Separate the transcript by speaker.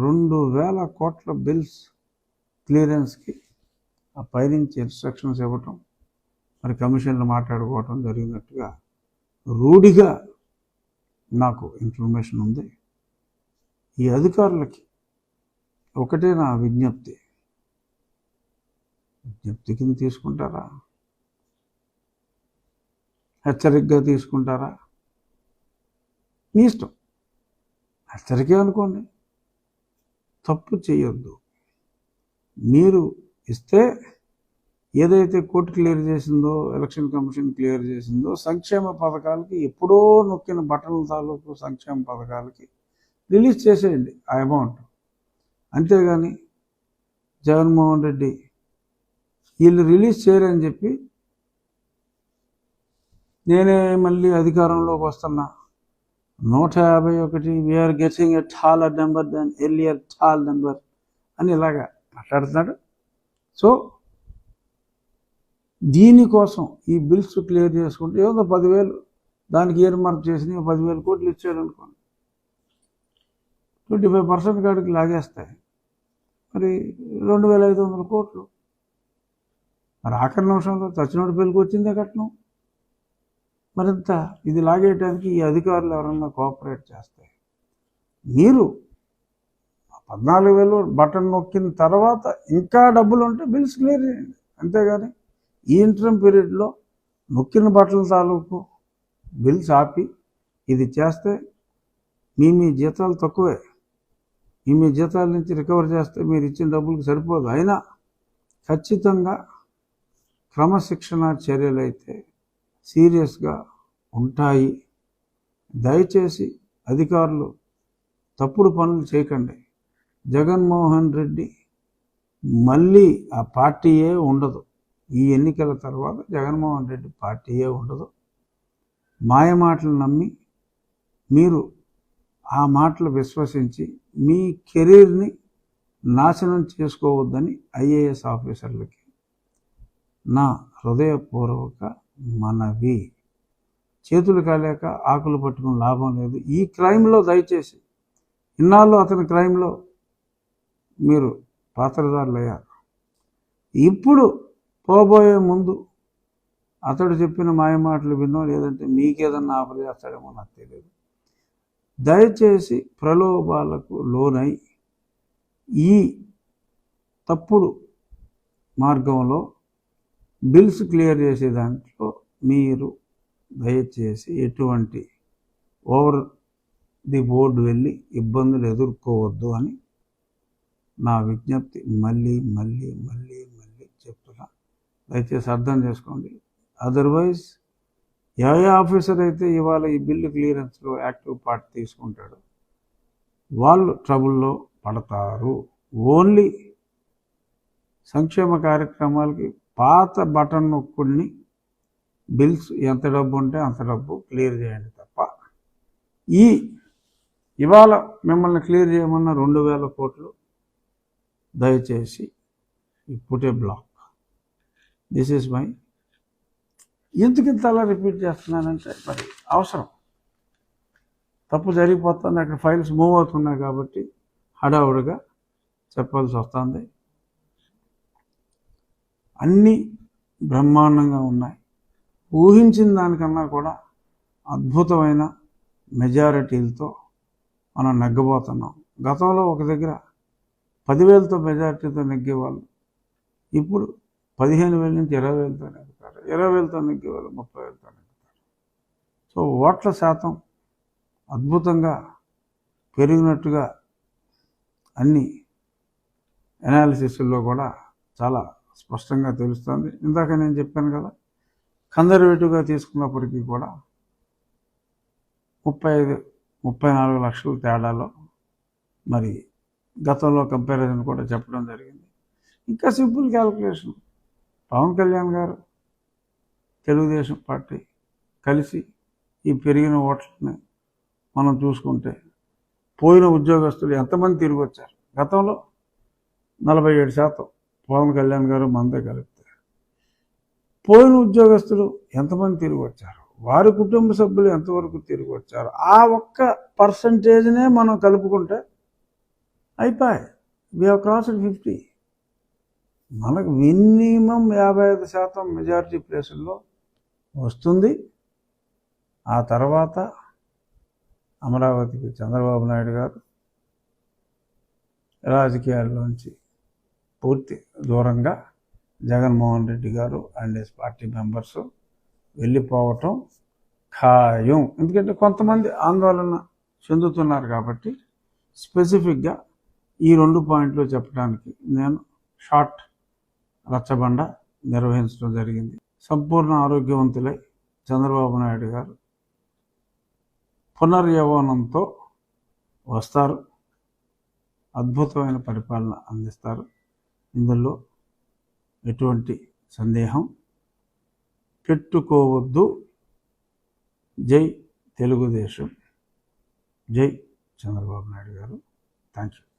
Speaker 1: రెండు వేల కోట్ల బిల్స్ క్లియరెన్స్కి ఆ పైనుంచి ఇన్స్ట్రక్షన్స్ ఇవ్వటం మరి కమిషన్లు మాట్లాడుకోవటం జరిగినట్టుగా రూఢిగా నాకు ఇన్ఫర్మేషన్ ఉంది. ఈ అధికారులకి ఒకటే నా విజ్ఞప్తి. విజ్ఞప్తి కింద తీసుకుంటారా? హెచ్చరికగా తీసుకుంటారా? మీ ఇష్టం. హెచ్చరికే అనుకోండి. తప్పు చేయొద్దు. మీరు ఇస్తే ఏదైతే కోర్టు క్లియర్ చేసిందో ఎలక్షన్ కమిషన్ క్లియర్ చేసిందో సంక్షేమ పథకాలకి ఎప్పుడో నొక్కిన బటన్ల తాలూకు సంక్షేమ పథకాలకి రిలీజ్ చేసేయండి ఆ అమౌంట్. అంతేగాని జగన్మోహన్ రెడ్డి వీళ్ళు రిలీజ్ చేయరని చెప్పి నేనే మళ్ళీ అధికారంలోకి వస్తున్నా. నూట యాభై ఒకటి we are getting a taller number than earlier tall number అని ఇలాగా మాట్లాడుతున్నాడు. సో దీనికోసం ఈ బిల్స్ క్లియర్ చేసుకుంటే ఏదో పదివేలు దానికి ఇయర్ మార్క్ చేసి పదివేలు కోట్లు ఇచ్చాడు అనుకోండి. ట్వంటీ ఫైవ్ పర్సెంట్ కాడికి లాగేస్తాయి. మరి రెండు వేల ఐదు వందల కోట్లు. మరి ఆఖరి నిమిషంలో చచ్చినోడి పెళ్ళికి వచ్చిందే కట్నం. మరింత ఇది లాగేయడానికి ఈ అధికారులు ఎవరన్నా కోఆపరేట్ చేస్తాయి మీరు పద్నాలుగు వేలు బటన్ నొక్కిన తర్వాత ఇంకా డబ్బులు ఉంటే బిల్స్ క్లియర్ చేయండి. అంతేగాని ఈ ఇంటర్మ్ పీరియడ్లో నొక్కిన బట్టల తాలూకు బిల్స్ ఆపి ఇది చేస్తే మీ మీ జీతాలు తక్కువే. మీ మీ జీతాల నుంచి రికవర్ చేస్తే మీరు ఇచ్చిన డబ్బులకు సరిపోదు. అయినా ఖచ్చితంగా క్రమశిక్షణ చర్యలు అయితే సీరియస్గా ఉంటాయి. దయచేసి అధికారులు తప్పుడు పనులు చేయకండి. జగన్మోహన్ రెడ్డి మళ్ళీ ఆ పార్టీయే ఉండదు. ఈ ఎన్నికల తర్వాత జగన్మోహన్ రెడ్డి పార్టీయే ఉండదు. మాయ మాటలు నమ్మి మీరు ఆ మాటలు విశ్వసించి మీ కెరీర్ని నాశనం చేసుకోవద్దని ఐఏఎస్ ఆఫీసర్లకి నా హృదయపూర్వక మనవి. చేతులు కాలేక ఆకులు పట్టుకుని లాభం లేదు. ఈ క్రైమ్లో దయచేసి ఇన్నాళ్ళు అతని క్రైమ్లో మీరు పాత్రదారులు అయ్యారు ఇప్పుడు పోబోయే ముందు అతడు చెప్పిన మాయమాటలు విన్నో లేదంటే మీకేదన్నా ఆఫర్ చేస్తాడేమో నాకు తెలియదు దయచేసి ప్రలోభాలకు లోనై ఈ తప్పుడు మార్గంలో బిల్స్ క్లియర్ చేసే దాంట్లో మీరు దయచేసి ఎటువంటి ఓవర్ ది బోర్డు వెళ్ళి ఇబ్బందులు ఎదుర్కోవద్దు అని నా విజ్ఞప్తి మళ్ళీ మళ్ళీ మళ్ళీ మళ్ళీ చెప్తున్నా. దయచేసి అర్థం చేసుకోండి. అదర్వైజ్ ఏ ఆఫీసర్ అయితే ఇవాళ ఈ బిల్లు క్లియరెన్స్లో యాక్టివ్ పార్ట్ తీసుకుంటాడో. వాళ్ళు ట్రబుల్లో పడతారు. ఓన్లీ సంక్షేమ కార్యక్రమాలకి పాత బటన్ నొక్కుడిని బిల్స్ ఎంత డబ్బు ఉంటే అంత డబ్బు క్లియర్ చేయండి తప్ప. ఈ ఇవాళ మిమ్మల్ని క్లియర్ చేయమన్న రెండు వేల కోట్లు దయచేసి ఇప్పుడే బ్లాక్. దిస్ ఈజ్ మై ఎందుకు ఇంత అలా రిపీట్ చేస్తున్నానంటే మరి అవసరం. తప్పు జరిగిపోతుంది అక్కడ ఫైల్స్ మూవ్ అవుతున్నాయి కాబట్టి హడావుడిగా చెప్పాల్సి వస్తుంది. అన్నీ బ్రహ్మాండంగా ఉన్నాయి. ఊహించిన దానికన్నా కూడా అద్భుతమైన మెజారిటీలతో మనం నెగ్గబోతున్నాం. గతంలో ఒక దగ్గర పదివేలతో మెజారిటీతో నెగ్గేవాళ్ళు. ఇప్పుడు పదిహేను వేల నుంచి ఇరవై వేలతో నెగ్గుతారు. ఇరవై వేలతో నెగ్గేవాళ్ళు ముప్పై వేలతో నెగ్గుతారు. సో ఓట్ల శాతం అద్భుతంగా పెరిగినట్టుగా అన్ని అనాలిసిస్లో కూడా చాలా స్పష్టంగా తెలుస్తుంది. ఇందాక నేను చెప్పాను కదా కన్జర్వేటివ్గా తీసుకున్నప్పటికీ కూడా ముప్పై ఐదు ముప్పై నాలుగు లక్షల తేడాలో మరి గతంలో కంపారిజన్ కూడా చెప్పడం జరిగింది. ఇంకా సింపుల్ క్యాల్కులేషన్. పవన్ కళ్యాణ్ గారు తెలుగుదేశం పార్టీ కలిసి ఈ పెరిగిన ఓట్లని మనం చూసుకుంటే పోయిన ఉద్యోగస్తులు ఎంతమంది తిరిగి వచ్చారు? గతంలో నలభై ఏడు శాతం. పవన్ కళ్యాణ్ గారు మందే కలిపితే. పోయిన ఉద్యోగస్తులు ఎంతమంది తిరిగి వచ్చారు వారి కుటుంబ సభ్యులు ఎంతవరకు తిరిగి వచ్చారు ఆ ఒక్క పర్సంటేజ్నే మనం కలుపుకుంటే అయిపోయి. We have crossed fifty. మనకు మినిమం యాభై ఐదు శాతం మెజారిటీ ప్లేసుల్లో వస్తుంది. ఆ తర్వాత అమరావతికి చంద్రబాబు నాయుడు గారు రాజకీయాల్లోంచి పూర్తి దూరంగా జగన్మోహన్ రెడ్డి గారు అండ్ హిస్ పార్టీ మెంబర్స్ వెళ్ళిపోవటం ఖాయం. ఎందుకంటే కొంతమంది ఆందోళన చెందుతున్నారు కాబట్టి స్పెసిఫిక్గా ఈ రెండు పాయింట్లు చెప్పడానికి నేను షార్ట్ రచ్చబండ నిర్వహించడం జరిగింది. సంపూర్ణ ఆరోగ్యవంతులై చంద్రబాబు నాయుడు గారు పునర్యవనంతో వస్తారు. అద్భుతమైన పరిపాలన అందిస్తారు. ఇందులో ఎటువంటి సందేహం పెట్టుకోవద్దు. జై తెలుగుదేశం. జై చంద్రబాబు నాయుడు గారు. Thank you